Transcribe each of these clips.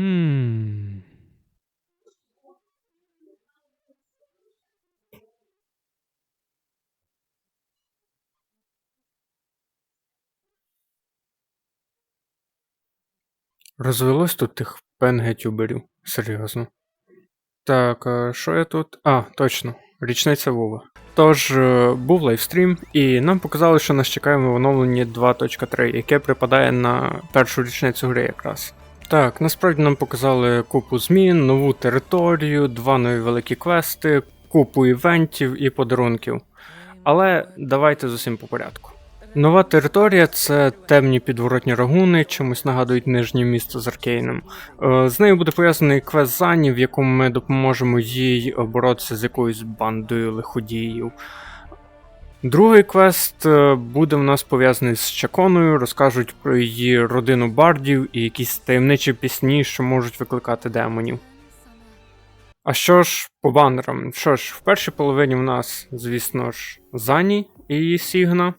Хм. Розвелось тут тих пенгетюберів. Серйозно. Так, а що я тут? А, точно, річниця Вова. Тож, е, був лайвстрім, і нам показали, що нас чекає в оновленні 2.3, яке припадає на першу річницю гри якраз. Так, насправді нам показали купу змін, нову територію, два нові великі квести, купу івентів і подарунків. Але давайте з усім по порядку. Нова територія це темні підворотні рагуни, чимось нагадують нижнє місто з Аркейном. Е, З нею буде пов'язаний квест Зані, в якому ми допоможемо їй боротися з якоюсь бандою лиходіїв. Другий квест е, буде в нас пов'язаний з Чаконою, розкажуть про її родину бардів і якісь таємничі пісні, що можуть викликати демонів. А що ж по банерам? Що ж, в першій половині в нас, звісно ж, Зані і її Сігна.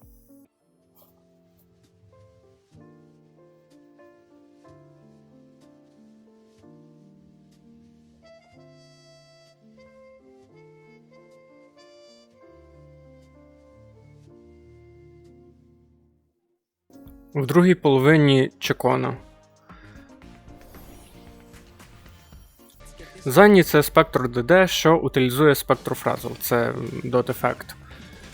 В другій половині Чекона. Зані це спектр ДД, що утилізує спектрофразл, це дот ефект.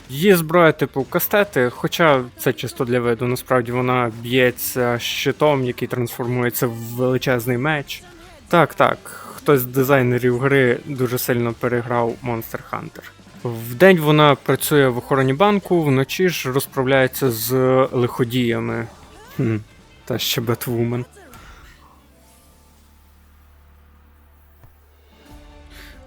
Її зброя типу кастети, хоча це чисто для виду, насправді вона б'ється щитом, який трансформується в величезний меч. Так, так, хтось з дизайнерів гри дуже сильно переграв Monster Hunter. Вдень вона працює в охороні банку, вночі ж розправляється з лиходіями. Хм, та ще Бетвумен.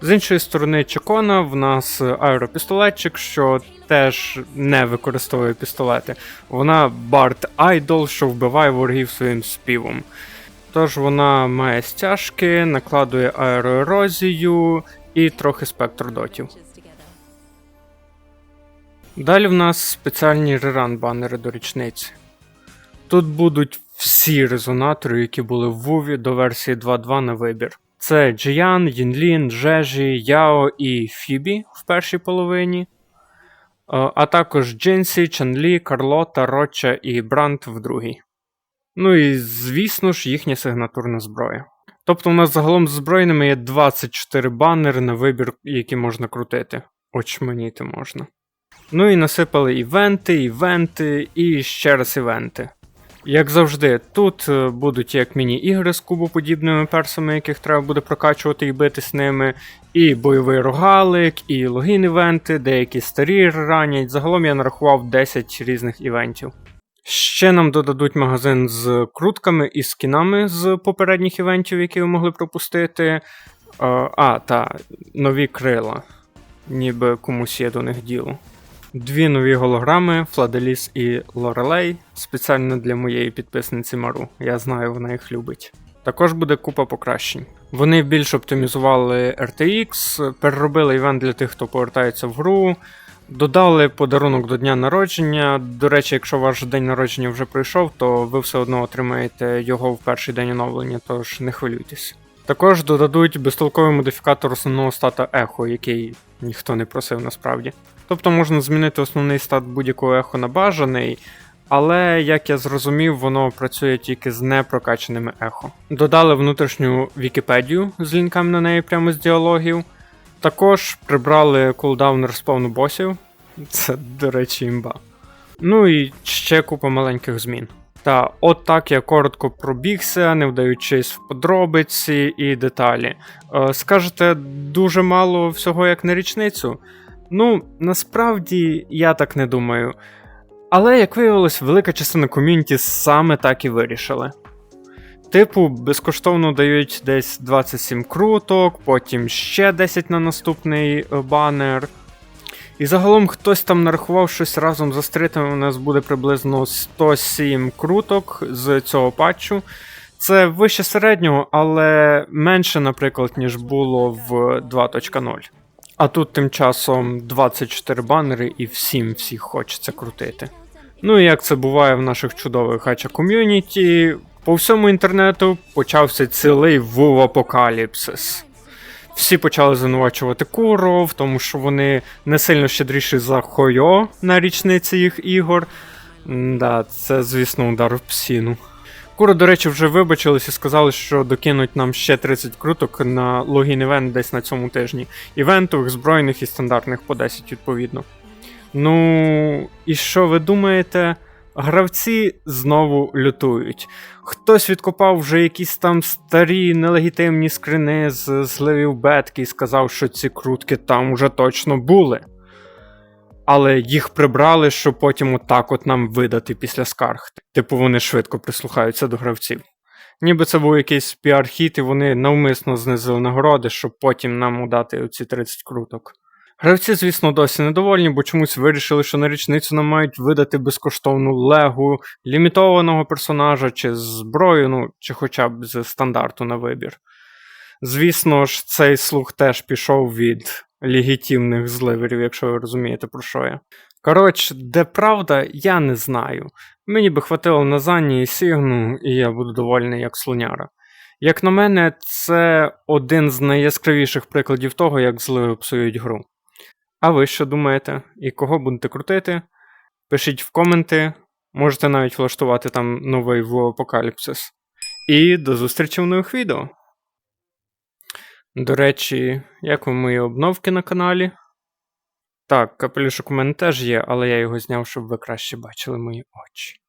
З іншої сторони Чекона в нас аеропістолетчик, що теж не використовує пістолети. Вона Барт Айдол, що вбиває ворогів своїм співом. Тож вона має стяжки, накладує аероерозію і трохи спектродотів. Далі в нас спеціальні реран банери до річниці. Тут будуть всі резонатори, які були в Вуві до версії 2.2 на вибір. Це Джиян, Їнлін, Жежі, Яо і Фібі в першій половині, Е, а також Джинсі, Чанлі, Карлота, Роча і Брант в другій. Ну і звісно ж їхня сигнатурна зброя. Тобто у нас загалом з збройними є 24 банери на вибір, які можна крутити. Очманіти можна. Ну і насипали івенти, івенти і ще раз івенти. Як завжди, тут е, будуть як міні-ігри з кубоподібними персами, яких треба буде прокачувати і бити з ними, і бойовий рогалик, і логін-івенти, деякі старі ранять. Загалом я нарахував 10 різних івентів. Ще нам додадуть магазин з крутками і скінами з попередніх івентів, які ви могли пропустити. Е, А, та, нові крила. Ніби комусь є до них діло. Дві нові голограми Фладеліс і Лорелей спеціально для моєї підписниці Мару. Я знаю, вона їх любить. Також буде купа покращень. Вони більш оптимізували RTX, переробили івент для тих, хто повертається в гру, додали подарунок до дня народження. До речі, якщо ваш день народження вже пройшов, то ви все одно отримаєте його в перший день оновлення, тож не хвилюйтесь. Також додадуть безтолковий модифікатор основного стата ехо, який ніхто не просив насправді. Тобто можна змінити основний стат будь-якого ехо на бажаний, але, як я зрозумів, воно працює тільки з непрокачаними ехо. Додали внутрішню Вікіпедію з лінками на неї прямо з діалогів. Також прибрали кулдаун респавну босів. Це, до речі, імба. Ну і ще купа маленьких змін. Та от так я коротко пробігся, не вдаючись в подробиці і деталі. Е, скажете, дуже мало всього як на річницю. Ну, насправді я так не думаю. Але, як виявилось, велика частина ком'юніті саме так і вирішили. Типу, безкоштовно дають десь 27 круток, потім ще 10 на наступний е, банер. І загалом хтось там нарахував щось разом за стритами, у нас буде приблизно 107 круток з цього патчу. Це вище середнього, але менше, наприклад, ніж було в 2.0. А тут тим часом 24 банери і всім всіх хочеться крутити. Ну і як це буває в наших чудових гача ком'юніті, По всьому інтернету почався цілий вув апокаліпсис. Всі почали звинувачувати Куро, в тому, що вони не сильно щедріші за Хойо на річниці їх ігор. Да, це, звісно, удар в псіну. Куро, до речі, вже вибачились і сказали, що докинуть нам ще 30 круток на логін івент десь на цьому тижні. Івентових, збройних і стандартних по 10, відповідно. Ну, і що ви думаєте? Гравці знову лютують. Хтось відкопав вже якісь там старі нелегітимні скрини з зливів бетки і сказав, що ці крутки там уже точно були. Але їх прибрали, щоб потім отак от нам видати після скарг. Типу вони швидко прислухаються до гравців. Ніби це був якийсь піар-хіт, і вони навмисно знизили нагороди, щоб потім нам удати оці 30 круток. Гравці, звісно, досі недовольні, бо чомусь вирішили, що на річницю нам мають видати безкоштовну легу, лімітованого персонажа чи зброю, ну чи хоча б з стандарту на вибір. Звісно ж, цей слух теж пішов від легітимних зливерів, якщо ви розумієте, про що я. Коротше, де правда, я не знаю. Мені би хватило на Зані і Сігну, і я буду довольний як слоняра. Як на мене, це один з найяскравіших прикладів того, як зливи псують гру. А ви що думаєте? І кого будете крутити? Пишіть в коменти, можете навіть влаштувати там новий в апокаліпсис. І до зустрічі в нових відео. До речі, як ви мої обновки на каналі? Так, капелюшок у мене теж є, але я його зняв, щоб ви краще бачили мої очі.